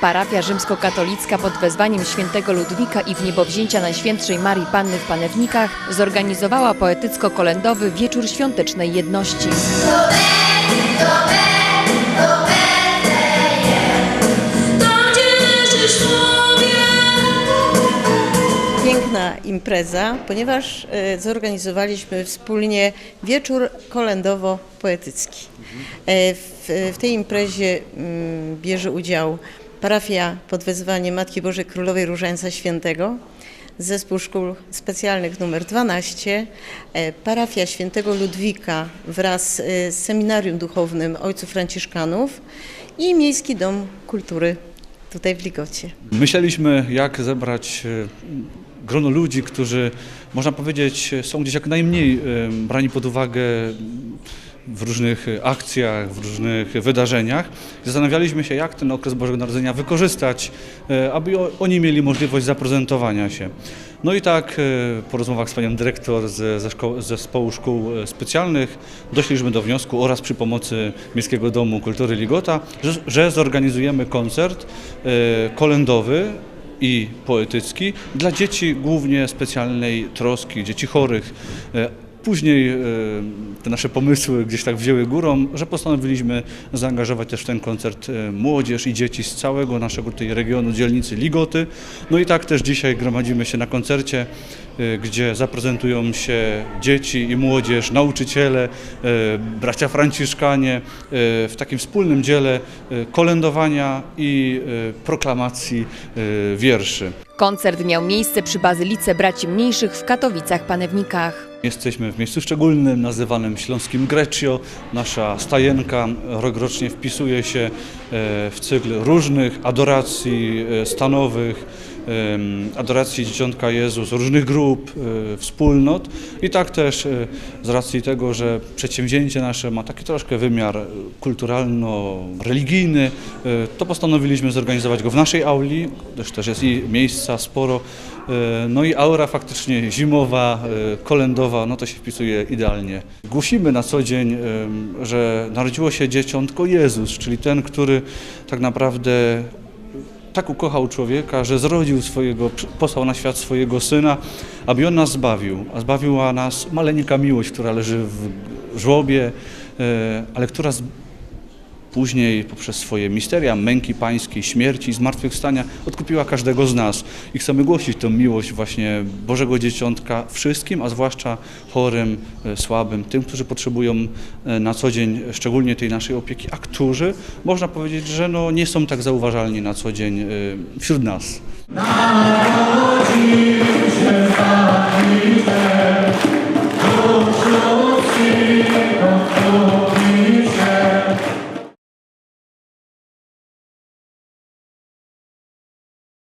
Parafia rzymskokatolicka pod wezwaniem świętego Ludwika i w niebowzięcia Najświętszej Marii Panny w Panewnikach zorganizowała poetycko-kolędowy wieczór świątecznej jedności. piękna impreza, ponieważ e, zorganizowaliśmy wspólnie wieczór kolędowo-poetycki. E, W, w tej imprezie mm, bierze udział parafia pod wezwaniem Matki Bożej Królowej Różańca Świętego, zespół szkół specjalnych numer 12, e, parafia Świętego Ludwika wraz e, z seminarium duchownym Ojców Franciszkanów i Miejski Dom Kultury tutaj w Ligocie. Myśleliśmy, jak zebrać e, grono ludzi, którzy, można powiedzieć, są gdzieś jak najmniej brani pod uwagę w różnych akcjach, w różnych wydarzeniach. Zastanawialiśmy się, jak ten okres Bożego Narodzenia wykorzystać, e, aby oni mieli możliwość zaprezentowania się. No i tak e, po rozmowach z panią dyrektor ze szko- z zespołu szkół e, specjalnych doszliśmy do wniosku oraz przy pomocy Miejskiego Domu Kultury Ligota, że, że zorganizujemy koncert e, kolędowy i poetycki dla dzieci głównie specjalnej troski, dzieci chorych. Później e, te nasze pomysły gdzieś tak wzięły górą, że postanowiliśmy zaangażować też w ten koncert e, młodzież i dzieci z całego naszego tutaj regionu, dzielnicy Ligoty. No i tak też dzisiaj gromadzimy się na koncercie, e, gdzie zaprezentują się dzieci i młodzież, nauczyciele, bracia franciszkanie w takim wspólnym dziele kolędowania i proklamacji wierszy. Koncert miał miejsce przy Bazylice Braci Mniejszych w Katowicach-Panewnikach. Jesteśmy w miejscu szczególnym, nazywanym Śląskim Greccio. Nasza stajenka rokrocznie wpisuje się e, w cykl różnych adoracji e, stanowych, adoracji Dzieciątka Jezus, różnych grup, e, wspólnot. I tak też e, z racji tego, że przedsięwzięcie nasze ma taki troszkę wymiar kulturalno-religijny, e, to postanowiliśmy zorganizować go w naszej auli, też też jest i miejsca sporo. No i aura faktycznie zimowa, kolędowa, no to się wpisuje idealnie. Głosimy na co dzień, że narodziło się dzieciątko Jezus, czyli ten, który tak naprawdę tak ukochał człowieka, że zrodził swojego, posłał na świat swojego Syna, aby On nas zbawił. A zbawiła nas maleńka miłość, która leży w żłobie, e, ale która później poprzez swoje misteria męki pańskiej, śmierci zmartwychwstania odkupiła każdego z nas. I chcemy głosić tę miłość właśnie Bożego Dzieciątka wszystkim, a zwłaszcza chorym, e, słabym, tym, którzy potrzebują e, na co dzień szczególnie tej naszej opieki, a którzy można powiedzieć, że no, nie są tak zauważalni na co dzień e, wśród nas.